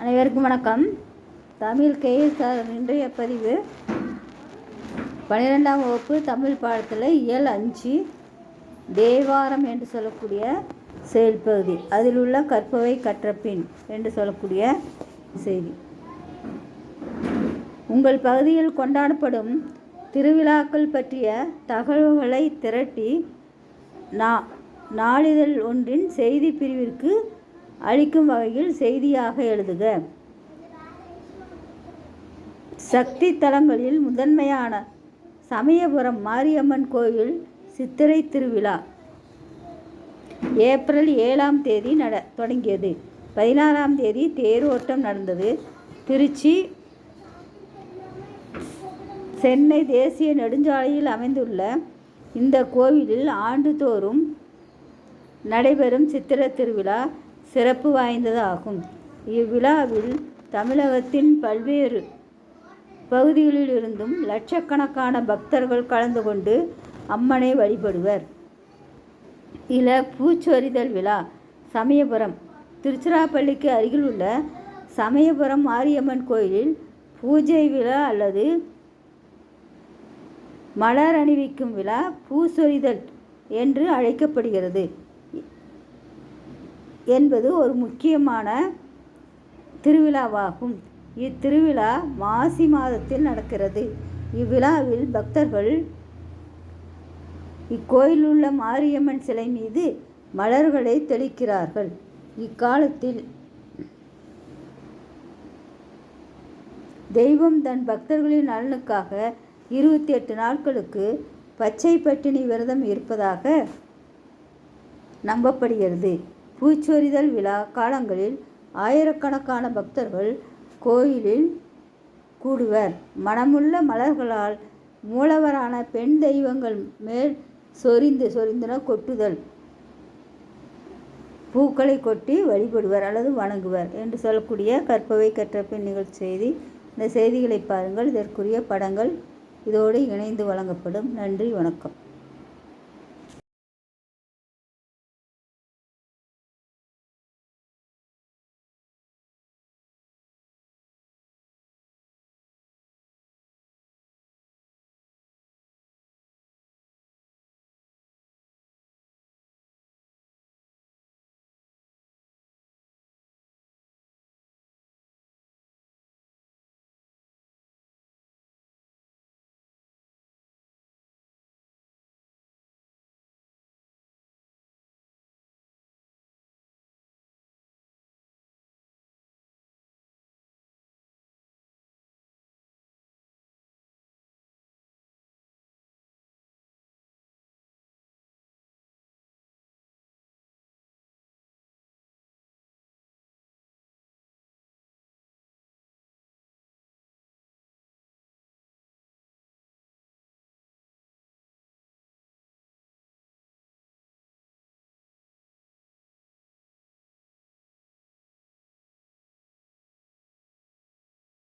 அனைவருக்கும் வணக்கம். தமிழ் கேஎஸ்ஆர் இன்றைய பதிவு பன்னிரெண்டாம் வகுப்பு தமிழ் பாடத்தில் இயல் அஞ்சு தேவாரம் என்று சொல்லக்கூடிய செயல்பகுதி. அதில் உள்ள கற்பவை கற்றப்பின் என்று சொல்லக்கூடிய செய்தி. உங்கள் பகுதியில் கொண்டாடப்படும் திருவிழாக்கள் பற்றிய தகவல்களை திரட்டி நா நாளிதழ் ஒன்றின் செய்தி பிரிவிற்கு அளிக்கும் வகையில் செய்தியாக எழுதுக. சக்தி தலங்களில் முதன்மையான சமயபுரம் மாரியம்மன் கோயில் சித்திரை திருவிழா. ஏப்ரல் ஏழாம் தேதி நட தொடங்கியது. பதினாறாம் தேதி தேரோட்டம் நடந்தது. திருச்சி சென்னை தேசிய நெடுஞ்சாலையில் அமைந்துள்ள இந்த கோவிலில் ஆண்டுதோறும் நடைபெறும் சித்திர திருவிழா. சிறப்பு வாய்ந்ததாகும். இவ்விழாவில் தமிழகத்தின் பல்வேறு பகுதிகளிலிருந்தும் லட்சக்கணக்கான பக்தர்கள் கலந்து கொண்டு அம்மனை வழிபடுவர். இல பூச்சொரிதல் விழா சமயபுரம் திருச்சிராப்பள்ளிக்கு அருகில் உள்ள சமயபுரம் மாரியம்மன் கோயிலில் பூஜை விழா அல்லது மலர் அணிவிக்கும் விழா பூசொரிதல் என்று அழைக்கப்படுகிறது. என்பது ஒரு முக்கியமான திருவிழாவாகும். இத்திருவிழா மாசி மாதத்தில் நடக்கிறது. இவ்விழாவில் பக்தர்கள் இக்கோயிலில் உள்ள மாரியம்மன் சிலை மீது மலர்களை தெளிக்கிறார்கள். இக்காலத்தில் தெய்வம் தன் பக்தர்களின் நலனுக்காக இருபத்தி எட்டு நாட்களுக்கு பச்சை பட்டினி விரதம் இருப்பதாக நம்பப்படுகிறது. பூச்சொரிதல் விழா காலங்களில் ஆயிரக்கணக்கான பக்தர்கள் கோயிலில் கூடுவர். மனமுள்ள மலர்களால் மூலவரான பெண் தெய்வங்கள் மேல் சொரிந்து சொரிந்தன கொட்டுதல். பூக்களை கொட்டி வழிபடுவர் அல்லது வணங்குவர் என்று சொல்லக்கூடிய கற்பவை கற்றபின் நிகழ்ச்சி செய்தி. இந்த செய்திகளை பாருங்கள். இதற்குரிய படங்கள் இதோடு இணைந்து வழங்கப்படும். நன்றி. வணக்கம்.